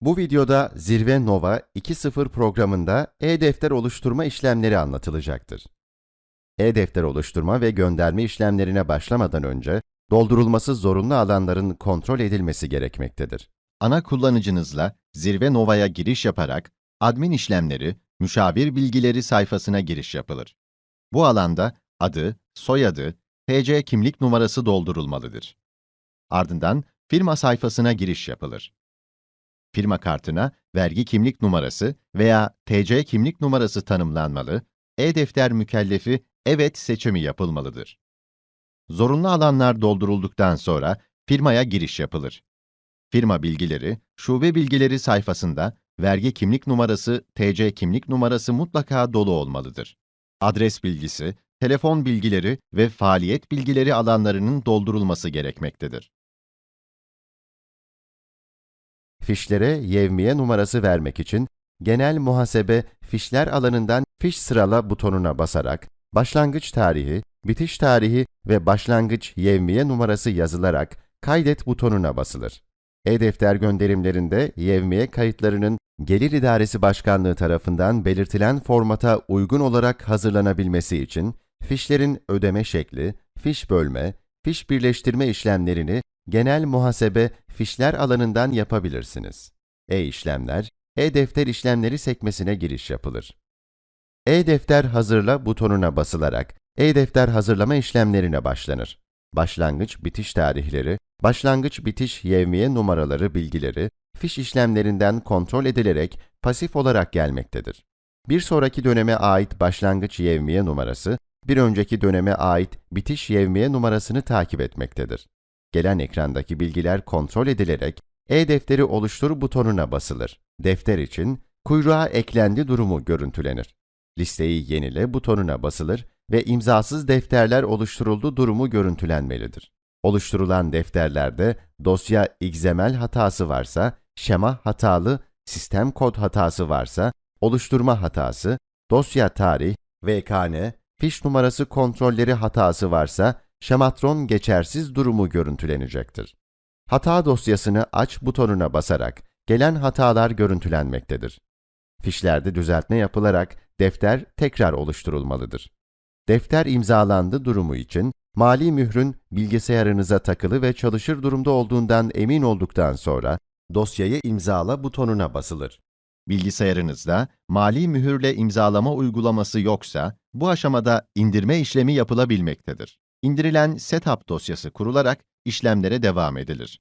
Bu videoda Zirve Nova 2.0 programında e-defter oluşturma işlemleri anlatılacaktır. E-defter oluşturma ve gönderme işlemlerine başlamadan önce doldurulması zorunlu alanların kontrol edilmesi gerekmektedir. Ana kullanıcınızla Zirve Nova'ya giriş yaparak admin işlemleri, müşavir bilgileri sayfasına giriş yapılır. Bu alanda adı, soyadı, TC kimlik numarası doldurulmalıdır. Ardından firma sayfasına giriş yapılır. Firma kartına vergi kimlik numarası veya TC kimlik numarası tanımlanmalı, e-defter mükellefi evet seçimi yapılmalıdır. Zorunlu alanlar doldurulduktan sonra firmaya giriş yapılır. Firma bilgileri, şube bilgileri sayfasında vergi kimlik numarası, TC kimlik numarası mutlaka dolu olmalıdır. Adres bilgisi, telefon bilgileri ve faaliyet bilgileri alanlarının doldurulması gerekmektedir. Fişlere yevmiye numarası vermek için Genel Muhasebe Fişler alanından Fiş sırala butonuna basarak başlangıç tarihi, bitiş tarihi ve başlangıç yevmiye numarası yazılarak Kaydet butonuna basılır. E-defter gönderimlerinde yevmiye kayıtlarının Gelir İdaresi Başkanlığı tarafından belirtilen formata uygun olarak hazırlanabilmesi için fişlerin ödeme şekli, fiş bölme, fiş birleştirme işlemlerini genel muhasebe fişler alanından yapabilirsiniz. E-işlemler, e-defter işlemleri sekmesine giriş yapılır. E-defter hazırla butonuna basılarak e-defter hazırlama işlemlerine başlanır. Başlangıç bitiş tarihleri, başlangıç bitiş yevmiye numaraları bilgileri, fiş işlemlerinden kontrol edilerek pasif olarak gelmektedir. Bir sonraki döneme ait başlangıç yevmiye numarası, bir önceki döneme ait bitiş yevmiye numarasını takip etmektedir. Gelen ekrandaki bilgiler kontrol edilerek e-defteri oluştur butonuna basılır. Defter için kuyruğa eklendi durumu görüntülenir. Listeyi yenile butonuna basılır ve imzasız defterler oluşturuldu durumu görüntülenmelidir. Oluşturulan defterlerde dosya XML hatası varsa, şema hatalı, sistem kod hatası varsa, oluşturma hatası, dosya tarih, VKN, fiş numarası kontrolleri hatası varsa, şematron geçersiz durumu görüntülenecektir. Hata dosyasını aç butonuna basarak gelen hatalar görüntülenmektedir. Fişlerde düzeltme yapılarak defter tekrar oluşturulmalıdır. Defter imzalandı durumu için mali mührün bilgisayarınıza takılı ve çalışır durumda olduğundan emin olduktan sonra dosyayı imzala butonuna basılır. Bilgisayarınızda mali mühürle imzalama uygulaması yoksa, bu aşamada indirme işlemi yapılabilmektedir. İndirilen setup dosyası kurularak işlemlere devam edilir.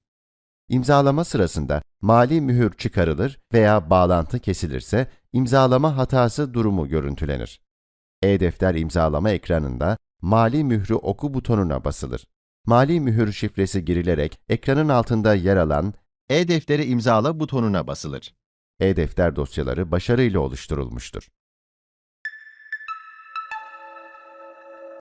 İmzalama sırasında mali mühür çıkarılır veya bağlantı kesilirse imzalama hatası durumu görüntülenir. E-defter imzalama ekranında mali mührü oku butonuna basılır. Mali mühür şifresi girilerek ekranın altında yer alan E-defteri imzala butonuna basılır. e-defter dosyaları başarıyla oluşturulmuştur.